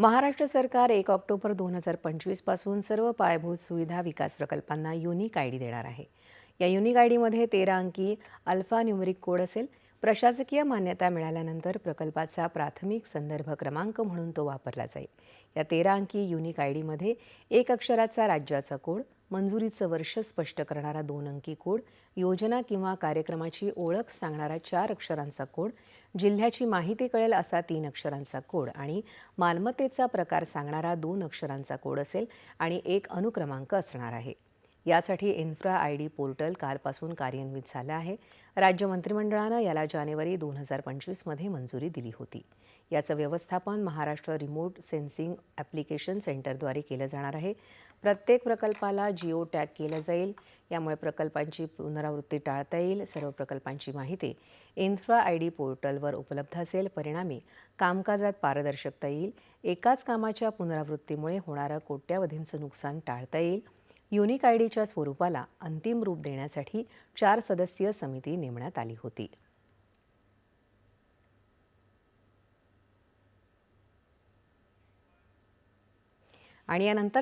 महाराष्ट्र सरकार एक ऑक्टोबर दोन हजार पंचवीसपासून सर्व पायाभूत सुविधा विकास प्रकल्पांना युनिक आय डी देणार आहे. या युनिक आय डीमध्ये तेरा अंकी अल्फा न्यूमरिक कोड असेल. प्रशासकीय मान्यता मिळाल्यानंतर प्रकल्पाचा प्राथमिक संदर्भ क्रमांक म्हणून तो वापरला जाईल. या तेरा अंकी युनिक आय डीमध्ये एक अक्षराचा राज्याचा कोड मंजुरीचं वर्ष स्पष्ट करणारा दोन अंकी कोड योजना किंवा कार्यक्रमाची ओळख सांगणारा चार अक्षरांचा कोड जिल्ह्याची माहिती कळेल असा तीन अक्षरांचा कोड आणि मालमत्तेचा प्रकार सांगणारा दोन अक्षरांचा कोड असेल आणि एक अनुक्रमांक असणार आहे. यासाठी इन्फ्रा आय डी पोर्टल कालपासून कार्यान्वित झालं आहे. राज्य मंत्रिमंडळानं याला जानेवारी दोन हजार पंचवीसमध्ये मंजुरी दिली होती. याचं व्यवस्थापन महाराष्ट्र रिमोट सेन्सिंग ॲप्लिकेशन सेंटरद्वारे केलं जाणार आहे. प्रत्येक प्रकल्पाला जिओ टॅग केलं जाईल. यामुळे प्रकल्पांची पुनरावृत्ती टाळता येईल. सर्व प्रकल्पांची माहिती इन्फ्रा आय डी पोर्टलवर उपलब्ध असेल. परिणामी कामकाजात पारदर्शकता येईल. एकाच कामाच्या पुनरावृत्तीमुळे होणारं कोट्यावधींचं नुकसान टाळता येईल. युनिक आय डीच्या स्वरूपाला अंतिम रूप देण्यासाठी चार सदस्यीय समिती नेमण्यात आली होती. आणि यानंतर